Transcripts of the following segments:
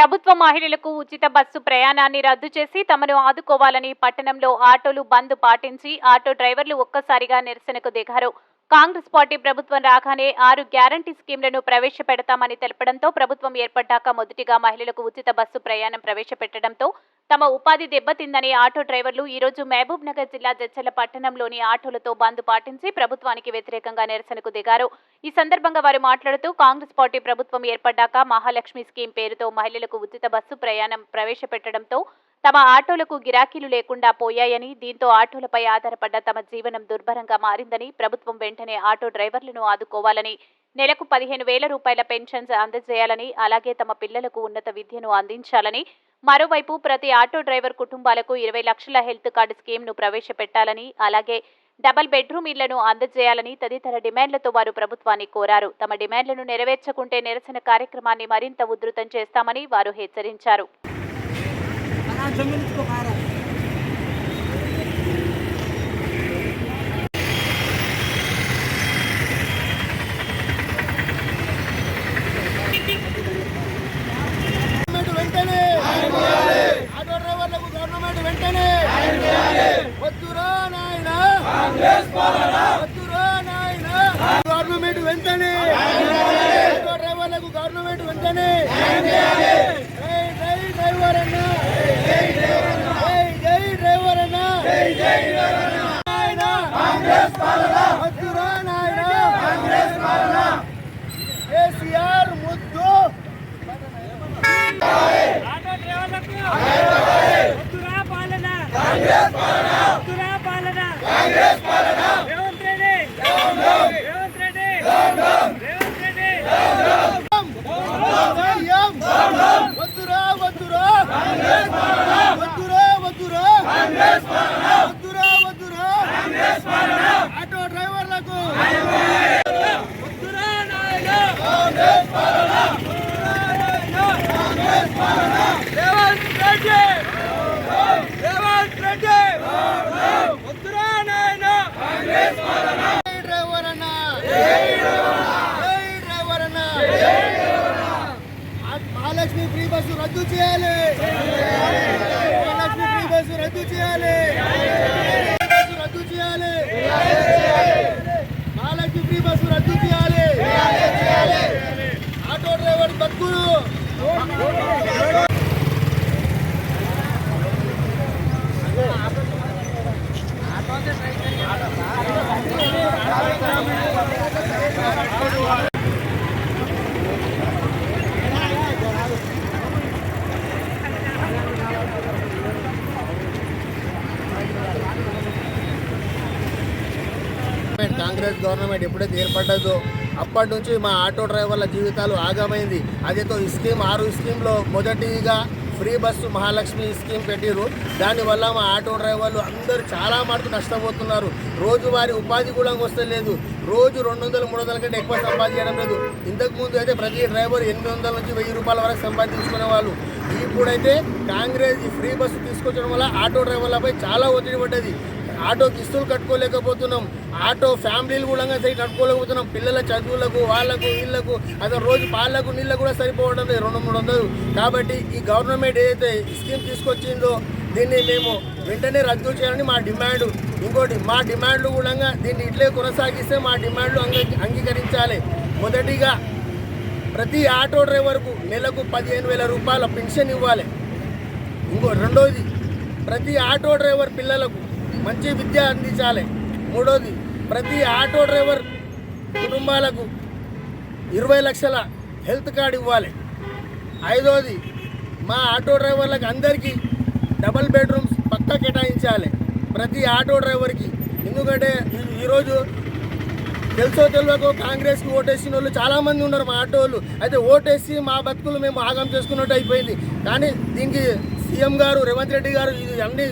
ప్రభుత్వ మహిళలకు ఉచిత బస్సు ప్రయాణాన్ని రద్దు చేసి తమను ఆదుకోవాలని పట్టణంలో ఆటోలు బంద్ పాటించి ఆటో డ్రైవర్లు ఒక్కసారిగా నిరసనకు దిగారు. కాంగ్రెస్ పార్టీ ప్రభుత్వం రాగానే ఆరు గ్యారంటీ స్కీమ్లను ప్రవేశపెడతామని తెలపడంతో ప్రభుత్వం ఏర్పడ్డాక మొదటిగా మహిళలకు ఉచిత బస్సు ప్రయాణం ప్రవేశపెట్టడంతో తమ ఉపాధి దెబ్బతిందని ఆటో డ్రైవర్లు ఈ రోజు మహబూబ్ నగర్ జిల్లా జడ్చల పట్టణంలోని ఆటోలతో బంద్ పాటించి ప్రభుత్వానికి వ్యతిరేకంగా నిరసనకు దిగారు. ఈ సందర్భంగా వారు మాట్లాడుతూ కాంగ్రెస్ పార్టీ ప్రభుత్వం ఏర్పడ్డాక మహాలక్ష్మి స్కీమ్ పేరుతో మహిళలకు ఉచిత బస్సు ప్రయాణం ప్రవేశపెట్టడంతో తమ ఆటోలకు గిరాకీలు లేకుండా పోయాయని దీంతో ఆటోలపై ఆధారపడ్డ తమ జీవనం దుర్భరంగా మారిందని ప్రభుత్వం వెంటనే ఆటో డ్రైవర్లను ఆదుకోవాలని నెలకు పదిహేను వేల రూపాయల పెన్షన్స్ అందజేయాలని అలాగే తమ పిల్లలకు ఉన్నత విద్యను అందించాలని మరోవైపు ప్రతి ఆటో డ్రైవర్ కుటుంబాలకు ఇరవై లక్షల హెల్త్ కార్డు స్కీమ్ను ప్రవేశపెట్టాలని అలాగే డబల్ బెడ్రూమ్ ఇళ్ళను అందజేయాలని తదితర డిమాండ్లతో వారు ప్రభుత్వాన్ని కోరారు. తమ డిమాండ్లను నెరవేర్చకుంటే నిరసన కార్యక్రమాన్ని మరింత ఉధృతం చేస్తామని వారు హెచ్చరించారు అలా జమినించుకో కారా గవర్నమెంట్ వెంటనే ఆటో డ్రైవర్లకు గవర్నమెంట్ వెంటనే వద్దురా నాయన వద్దురా నాయన గవర్నమెంట్ వెంటనే. డ్రైవర్లకు గవర్నమెంట్ వెంటనే. డ్రైవర్ అన్న జై డ్రైవర్ నాయన. కేసీఆర్ ముద్దు. ఆటో డ్రైవర్లకు వద్దురా పాలన వద్దురా పాలన రేవంత్ రెడ్డి రేవంత్ రెడ్డి రేవంత్ రెడ్డి సీఎం వద్దురా వద్దురా వద్దురా వద్దురా వద్దురా వద్దురా ఆటో డ్రైవర్లకు వద్దురా నాయన రేవంత్ రెడ్డి రేవంత్ రెడ్డి వద్దురా నాయన జై డ్రైవర్ అన్న జై డ్రైవర్ అన్న మహాలక్ష్మి ఫ్రీ బస్సు రద్దు చేయాలి. మహాలక్ష్మి ఫ్రీ బస్సు రద్దు చేయాలి. బస్సు రద్దు చేయాలి. మహాలక్ష్మి ఫ్రీ బస్సు రద్దు చేయాలి. ఆటో డ్రైవర్ బతుకులు కాంగ్రెస్ గవర్నమెంట్ ఎప్పుడైతే ఏర్పడ్డదో అప్పటి నుంచి మా ఆటో డ్రైవర్ల జీవితాలు ఆగమైంది. అదేతో ఈ స్కీమ్ ఆరు స్కీమ్లో మొదటిగా ఫ్రీ బస్సు మహాలక్ష్మి స్కీమ్ పెట్టిరు దానివల్ల మా ఆటో డ్రైవర్లు అందరూ చాలా మటుకు నష్టపోతున్నారు. రోజువారి ఉపాధి కూడా వస్తలేదు. రోజు రెండు వందలు మూడు వందల కంటే ఎక్కువ సంపాదించడం లేదు. ఇంతకుముందు అయితే ప్రతి డ్రైవర్ ఎనిమిది వందల నుంచి వెయ్యి రూపాయల వరకు సంపాదించుకునే వాళ్ళు. ఇప్పుడైతే కాంగ్రెస్ ఈ ఫ్రీ బస్సు తీసుకొచ్చడం వల్ల ఆటో డ్రైవర్లపై చాలా ఒత్తిడి పడ్డది. ఆటో కిస్తులు కట్టుకోలేకపోతున్నాం. ఆటో ఫ్యామిలీలు కూడా సరి కట్టుకోలేకపోతున్నాం. పిల్లల చదువులకు వాళ్ళకు వీళ్ళకు అసలు రోజు పాలకు నీళ్ళకు కూడా సరిపోవడం లేదు. రెండు మూడు వందలు. కాబట్టి ఈ గవర్నమెంట్ ఏదైతే స్కీమ్ తీసుకొచ్చిందో దీన్ని మేము వెంటనే రద్దు చేయాలని మా డిమాండ్. ఇంకోటి మా డిమాండ్లు కూడా దీన్ని ఇట్లే కొనసాగిస్తే మా డిమాండ్లు అంగీ అంగీకరించాలి. మొదటిగా ప్రతి ఆటో డ్రైవర్కు నెలకు పదిహేను వేల రూపాయల పెన్షన్ ఇవ్వాలి. ఇంకో రెండోది ప్రతి ఆటో డ్రైవర్ పిల్లలకు మంచి విద్య అందించాలి. మూడోది ప్రతి ఆటో డ్రైవర్ కుటుంబాలకు ఇరవై లక్షల హెల్త్ కార్డు ఇవ్వాలి. ఐదోది మా ఆటో డ్రైవర్లకు అందరికీ డబల్ బెడ్రూమ్స్ పక్కా కేటాయించాలి. ప్రతి ఆటో డ్రైవర్కి ఎందుకంటే ఈరోజు తెలుసో తెలియకో కాంగ్రెస్కి ఓటేసిన వాళ్ళు చాలామంది ఉన్నారు మా ఆటో వాళ్ళు అయితే ఓటేసి మా బతుకులు మేము ఆగం చేసుకున్నట్టు అయిపోయింది. కానీ దీనికి సీఎం గారు రేవంత్ రెడ్డి గారు ఇది అన్ని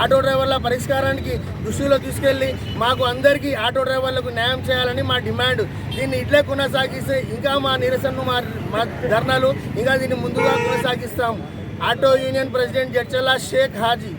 ఆటో డ్రైవర్ల పరిష్కారానికి దృష్టిలో తీసుకెళ్ళి మాకు అందరికీ ఆటో డ్రైవర్లకు న్యాయం చేయాలని మా డిమాండ్. దీన్ని ఇట్లే కొనసాగిస్తే ఇంకా మా నిరసనను మా మా ధర్నాలు ఇంకా దీన్ని ముందుగా కొనసాగిస్తాం. Auto union president Jadchalla Shaik Haji.